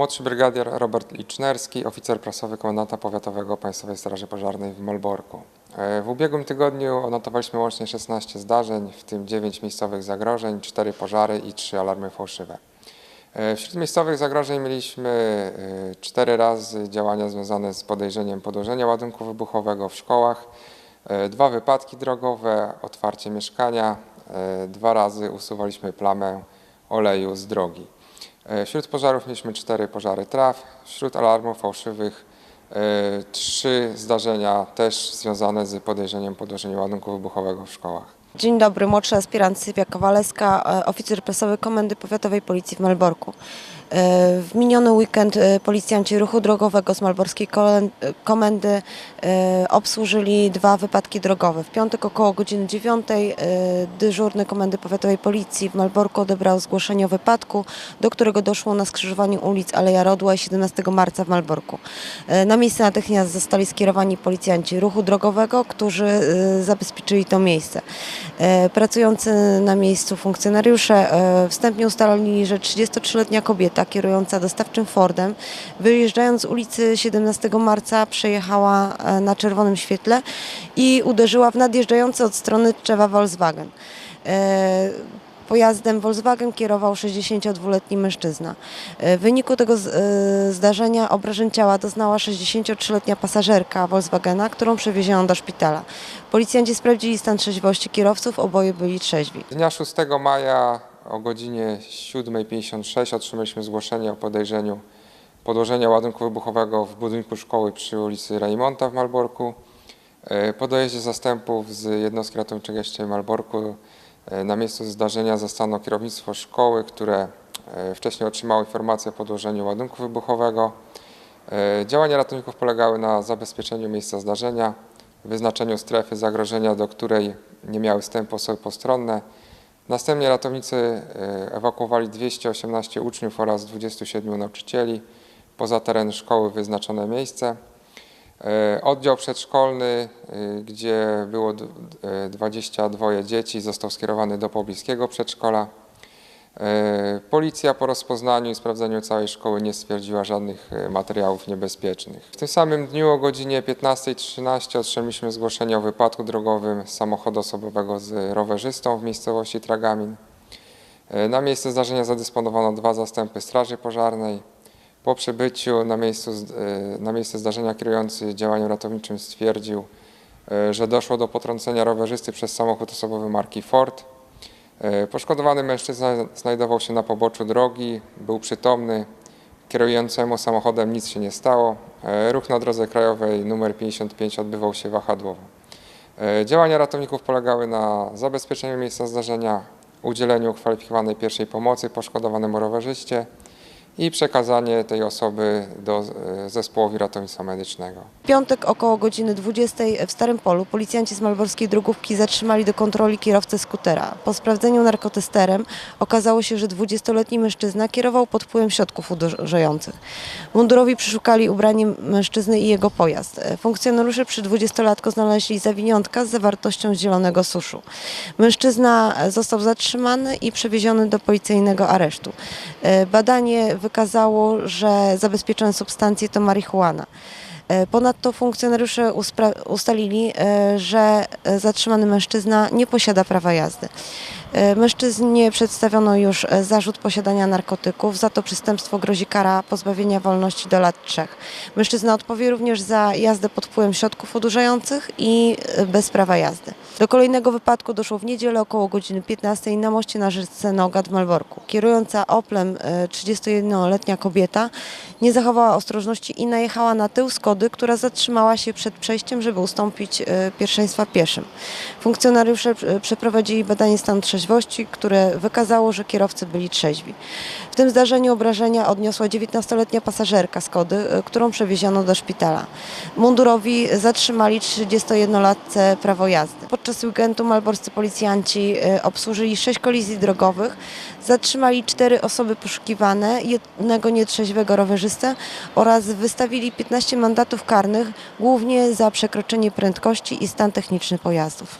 Młodszy brygadier Robert Licznerski, oficer prasowy komendanta powiatowego Państwowej Straży Pożarnej w Malborku. E, W ubiegłym tygodniu odnotowaliśmy łącznie 16 zdarzeń, w tym 9 miejscowych zagrożeń, 4 pożary i 3 alarmy fałszywe. E, Wśród miejscowych zagrożeń mieliśmy 4 razy działania związane z podejrzeniem podłożenia ładunku wybuchowego w szkołach, e, dwa wypadki drogowe, otwarcie mieszkania, e, dwa razy usuwaliśmy plamę oleju z drogi. E, Wśród pożarów mieliśmy cztery pożary traw, wśród alarmów fałszywych e, trzy zdarzenia też związane z podejrzeniem podłożenia ładunku wybuchowego w szkołach. Dzień dobry, młodszy aspirant Sylwia Kowaleska, e, oficer prasowy Komendy Powiatowej Policji w Malborku. E, W miniony weekend e, policjanci ruchu drogowego z malborskiej komendy e, obsłużyli dwa wypadki drogowe. W piątek około godziny 9 dyżurny Komendy Powiatowej Policji w Malborku odebrał zgłoszenie o wypadku, do którego doszło na skrzyżowaniu ulic Aleja Rodła i 17 marca w Malborku. Na miejsce natychmiast zostali skierowani policjanci ruchu drogowego, którzy zabezpieczyli to miejsce. Pracujący na miejscu funkcjonariusze wstępnie ustalili, że 33-letnia kobieta kierująca dostawczym Fordem, wyjeżdżając z ulicy 17 marca, przejechała e, na czerwonym świetle i uderzyła w nadjeżdżający od strony drzewa Volkswagen. E, Pojazdem Volkswagen kierował 62-letni mężczyzna. E, W wyniku tego zdarzenia obrażeń ciała doznała 63-letnia pasażerka Volkswagena, którą przewieziono do szpitala. Policjanci sprawdzili stan trzeźwości kierowców, oboje byli trzeźwi. Dnia 6 maja o godzinie 7.56 otrzymaliśmy zgłoszenie o podejrzeniu podłożenia ładunku wybuchowego w budynku szkoły przy ulicy Rejmonta w Malborku. E, Po dojeździe zastępów z jednostki ratowniczej w Malborku e, na miejscu zdarzenia zastano kierownictwo szkoły, które e, wcześniej otrzymało informację o podłożeniu ładunku wybuchowego. Działania ratowników polegały na zabezpieczeniu miejsca zdarzenia, wyznaczeniu strefy zagrożenia, do której nie miały wstępu osoby postronne. Następnie ratownicy e, ewakuowali 218 uczniów oraz 27 nauczycieli poza teren szkoły wyznaczone miejsce. E, Oddział przedszkolny, e, gdzie było d- e, 22 dzieci, został skierowany do pobliskiego przedszkola. E, Policja po rozpoznaniu i sprawdzeniu całej szkoły nie stwierdziła żadnych e, materiałów niebezpiecznych. W tym samym dniu o godzinie 15.13 otrzymaliśmy zgłoszenie o wypadku drogowym samochodu osobowego z rowerzystą w miejscowości Tragamin. E, Na miejsce zdarzenia zadysponowano dwa zastępy Straży Pożarnej. Po przybyciu na, miejscu, na miejsce zdarzenia kierujący działaniem ratowniczym stwierdził, że doszło do potrącenia rowerzysty przez samochód osobowy marki Ford. E, Poszkodowany mężczyzna znajdował się na poboczu drogi, był przytomny. Kierującemu samochodem nic się nie stało. E, Ruch na drodze krajowej nr 55 odbywał się wahadłowo. E, Działania ratowników polegały na zabezpieczeniu miejsca zdarzenia, udzieleniu kwalifikowanej pierwszej pomocy poszkodowanemu rowerzyście i przekazanie tej osoby do e, zespołowi ratownictwa medycznego. W piątek około godziny 20 w Starym Polu policjanci z malborskiej drogówki zatrzymali do kontroli kierowcę skutera. Po sprawdzeniu narkotesterem okazało się, że 20-letni mężczyzna kierował pod wpływem środków uderzających. Mundurowi przeszukali ubranie mężczyzny i jego pojazd. Funkcjonariusze przy 20-latku znaleźli zawiniątka z zawartością zielonego suszu. Mężczyzna został zatrzymany i przewieziony do policyjnego aresztu. E, Badanie wykazało, że zabezpieczone substancje to marihuana. E, Ponadto funkcjonariusze ustalili, e, że e, zatrzymany mężczyzna nie posiada prawa jazdy. E, Mężczyźnie przedstawiono już zarzut posiadania narkotyków, za to przestępstwo grozi kara pozbawienia wolności do lat trzech. Mężczyzna odpowie również za jazdę pod wpływem środków odurzających i bez prawa jazdy. Do kolejnego wypadku doszło w niedzielę około godziny 15 na moście na rzece Nogat w Malborku. Kierująca Oplem e, 31-letnia kobieta nie zachowała ostrożności i najechała na tył Skody, która zatrzymała się przed przejściem, żeby ustąpić e, pierwszeństwa pieszym. Funkcjonariusze e, przeprowadzili badanie stanu trzeźwości, które wykazało, że kierowcy byli trzeźwi. W tym zdarzeniu obrażenia odniosła 19-letnia pasażerka Skody, e, którą przewieziono do szpitala. Mundurowi zatrzymali 31-latce prawo jazdy. Podczas weekendu malborscy policjanci obsłużyli 6 kolizji drogowych, zatrzymali cztery osoby poszukiwane, jednego nietrzeźwego rowerzystę oraz wystawili 15 karnych, głównie za przekroczenie prędkości i stan techniczny pojazdów.